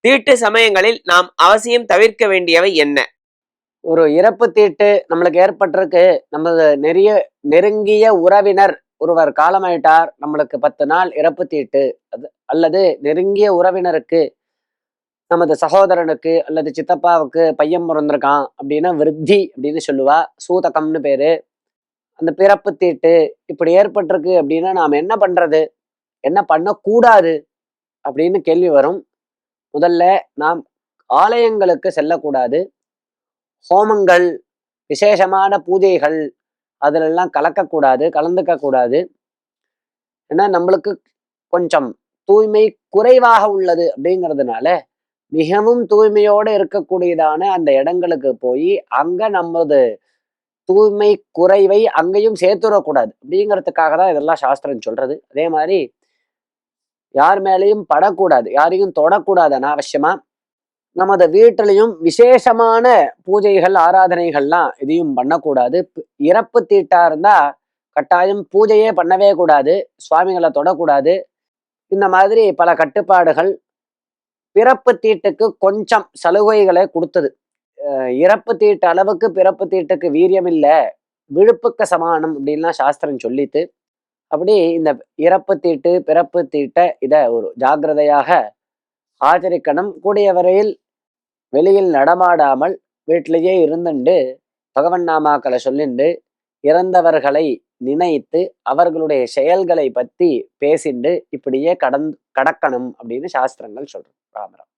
தீட்டு சமயங்களில் நாம் அவசியம் தவிர்க்க வேண்டியவை என்ன? ஒரு இறப்பு தீட்டு நம்மளுக்கு ஏற்பட்டிருக்கு. நமது நெறிய நெருங்கிய உறவினர் ஒருவர் காலமாயிட்டார். நம்மளுக்கு பத்து நாள் இறப்பு தீட்டு. அது அல்லது நெருங்கிய உறவினருக்கு நமது சகோதரனுக்கு அல்லது சித்தப்பாவுக்கு பையன் பிறந்திருக்கான் அப்படின்னா விருத்தி அப்படின்னு சொல்லுவா. சூதகம்னு பேரு. அந்த பிறப்பு தீட்டு இப்படி ஏற்பட்டிருக்கு அப்படின்னா நாம் என்ன பண்றது? என்ன பண்ணக்கூடாது? அப்படின்னு கேள்வி வரும். முதல்ல நாம் ஆலயங்களுக்கு செல்லக்கூடாது. ஹோமங்கள் விசேஷமான பூஜைகள் அதிலெல்லாம் கலக்கக்கூடாது கலந்துக்க கூடாது ஏன்னா நம்மளுக்கு கொஞ்சம் தூய்மை குறைவாக உள்ளது அப்படிங்கிறதுனால மிகவும் தூய்மையோடு இருக்கக்கூடியதான அந்த இடங்களுக்கு போய் அங்கே நமது தூய்மை குறைவை அங்கேயும் சேர்த்துடக்கூடாது. அப்படிங்கிறதுக்காக தான் இதெல்லாம் சாஸ்திரம் சொல்கிறது அதே மாதிரி யார் மேலேயும் படக்கூடாது யாரையும் தொடக்கூடாது அனாவசியமா நமது வீட்டிலையும் விசேஷமான பூஜைகள் ஆராதனைகள்லாம் எதையும் பண்ணக்கூடாது. இறப்பு தீட்டா இருந்தா கட்டாயம் பூஜையே பண்ணவே கூடாது சுவாமிகளை தொடக்கூடாது. இந்த மாதிரி பல கட்டுப்பாடுகள் பிறப்பு தீட்டுக்கு கொஞ்சம் சலுகைகளை கொடுத்தது. இறப்பு தீட்டு அளவுக்கு பிறப்பு தீட்டுக்கு வீரியம் இல்லை விழுப்புக்க சமானம் அப்படின்லாம் சாஸ்திரம் சொல்லித்து அப்படி இந்த இறப்பு தீட்டு பிறப்பு தீட்டை இதை ஒரு ஜாக்கிரதையாக ஆச்சரிக்கணும். கூடிய வரையில் வெளியில் நடமாடாமல் வீட்டிலேயே இருந்துண்டு பகவன் நாமாக்களை சொல்லிண்டு இறந்தவர்களை நினைத்து அவர்களுடைய செயல்களை பத்தி பேசிண்டு இப்படியே கடந் கடக்கணும் அப்படின்னு சாஸ்திரங்கள் சொல்றோம் ராமராம்